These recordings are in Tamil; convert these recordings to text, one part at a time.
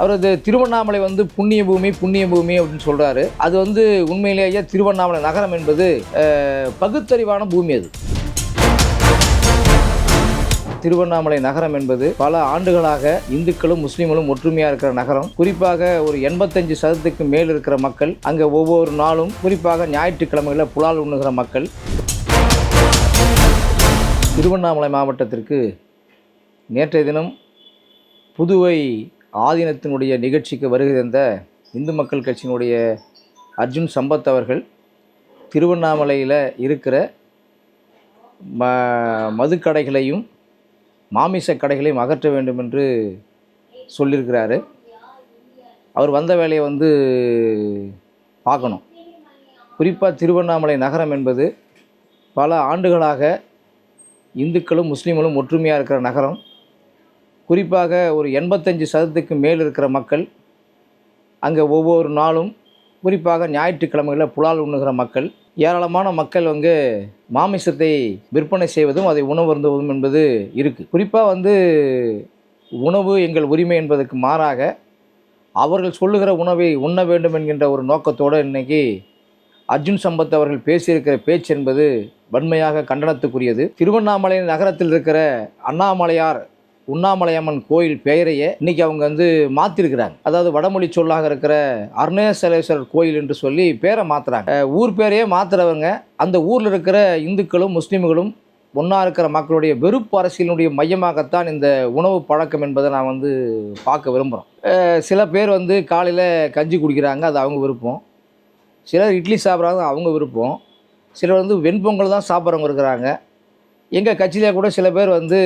அவரது திருவண்ணாமலை வந்து புண்ணிய பூமி புண்ணிய பூமி அப்படின்னு சொல்கிறாரு அது வந்து உண்மையிலேயே திருவண்ணாமலை நகரம் என்பது பகுத்தறிவான பூமி அது. திருவண்ணாமலை நகரம் என்பது பல ஆண்டுகளாக இந்துக்களும் முஸ்லீம்களும் ஒற்றுமையாக இருக்கிற நகரம். குறிப்பாக ஒரு எண்பத்தஞ்சு சதத்துக்கு மேல் இருக்கிற மக்கள் அங்கே ஒவ்வொரு நாளும் குறிப்பாக ஞாயிற்றுக்கிழமைகளில் புலால் உண்ணுகிற மக்கள். திருவண்ணாமலை மாவட்டத்திற்கு நேற்றைய தினம் புதுவை ஆதீனத்தினுடைய நிகழ்ச்சிக்கு வருகை தந்த இந்து மக்கள் கட்சியினுடைய அர்ஜுன் சம்பத் அவர்கள் திருவண்ணாமலையில் இருக்கிற ம மதுக்கடைகளையும் மாமிச கடைகளையும் அகற்ற வேண்டும் என்று சொல்லியிருக்கிறாரு. அவர் வந்த வேலையை வந்து பார்க்கணும். குறிப்பாக திருவண்ணாமலை நகரம் என்பது பல ஆண்டுகளாக இந்துக்களும் முஸ்லீம்களும் ஒற்றுமையாக இருக்கிற நகரம். குறிப்பாக ஒரு எண்பத்தஞ்சு சதத்துக்கு மேல் இருக்கிற மக்கள் அங்கே ஒவ்வொரு நாளும் குறிப்பாக ஞாயிற்றுக்கிழமைகளில் புலால் உண்ணுகிற மக்கள் ஏராளமான மக்கள் அங்கே மாமிசத்தை விற்பனை செய்வதும் அதை உணவருந்துவதும் என்பது இருக்குது குறிப்பாக வந்து உணவு எங்கள் உரிமை என்பதற்கு மாறாக அவர்கள் சொல்லுகிற உணவை உண்ண வேண்டும் என்கின்ற ஒரு நோக்கத்தோடு இன்னைக்கு அர்ஜுன் சம்பத் அவர்கள் பேசியிருக்கிற பேச்சு என்பது வன்மையாக கண்டனத்துக்குரியது. திருவண்ணாமலை நகரத்தில் இருக்கிற அண்ணாமலையார் உண்ணாமலையம்மன் கோயில் பெயரையே இன்னைக்கு அவங்க வந்து மாற்றிருக்கிறாங்க அதாவது வடமொழி சொல்லாக இருக்கிற அருணேசலேஸ்வரர் கோயில் என்று சொல்லி பேரை மாற்றுறாங்க ஊர் பேரையே மாற்றுறவங்க அந்த ஊரில் இருக்கிற இந்துக்களும் முஸ்லீம்களும் ஒன்றா இருக்கிற மக்களுடைய வெறுப்பு அரசியலினுடைய மையமாகத்தான் இந்த உணவு பழக்கம் என்பதை நான் வந்து பார்க்க விரும்புகிறோம் சில பேர் வந்து காலையில் கஞ்சி குடிக்கிறாங்க அது அவங்க விருப்பம். சிலர் இட்லி சாப்பிட்றாங்க அவங்க விருப்பம். சிலர் வந்து வெண்பொங்கல் தான் சாப்பிட்றவங்க இருக்கிறாங்க. எங்கள் கட்சியிலே கூட சில பேர் வந்து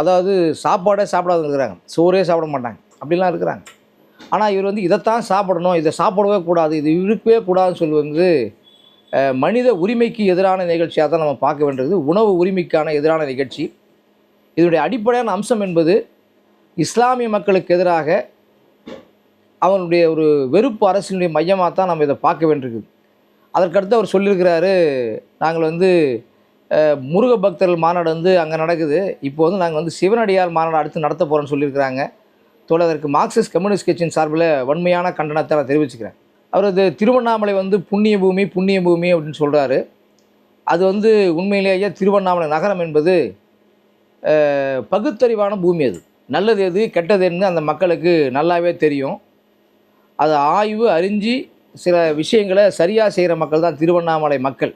அதாவது சாப்பாடே சாப்பிடாதுங்கிறாங்க இருக்கிறாங்க. சோறே சாப்பிட மாட்டாங்க. அப்படிலாம் இருக்கிறாங்க. ஆனால் இவர் வந்து இதைத்தான் சாப்பிடணும். இதை சாப்பிடவே கூடாது. இது இருக்கவே கூடாதுன்னு சொல்லி வந்து மனித உரிமைக்கு எதிரான நிகழ்ச்சியாக தான் நம்ம பார்க்க வேண்டியது. உணவு உரிமைக்கான எதிரான நிகழ்ச்சி. இதனுடைய அடிப்படையான அம்சம் என்பது இஸ்லாமிய மக்களுக்கு எதிராக அவனுடைய ஒரு வெறுப்பு அரசினுடைய மையமாக தான் நம்ம இதை பார்க்க வேண்டியிருக்குது. அதற்கடுத்து அவர் சொல்லியிருக்கிறாரு நாங்கள் வந்து முருக பக்தர்கள் மாநாடு வந்து அங்கே நடக்குது. இப்போ வந்து நாங்கள் வந்து சிவனடியார் மாநாடு அடுத்து நடத்த போகிறோம்னு சொல்லியிருக்கிறாங்க. தோழர் அதற்கு மார்க்சிஸ்ட் கம்யூனிஸ்ட் கட்சியின் சார்பில் வன்மையான கண்டனத்தை நான் தெரிவிச்சுக்கிறேன். அவரது திருவண்ணாமலை வந்து புண்ணிய பூமி புண்ணிய பூமி அப்படின்னு சொல்கிறாரு அது வந்து உண்மையிலேயே திருவண்ணாமலை நகரம் என்பது பகுத்தறிவான பூமி அது. நல்லது எது கெட்டது என்று அந்த மக்களுக்கு நல்லாவே தெரியும். அதை ஆய்வு அறிஞ்சு சில விஷயங்களை சரியாக செய்கிற மக்கள் தான் திருவண்ணாமலை மக்கள்.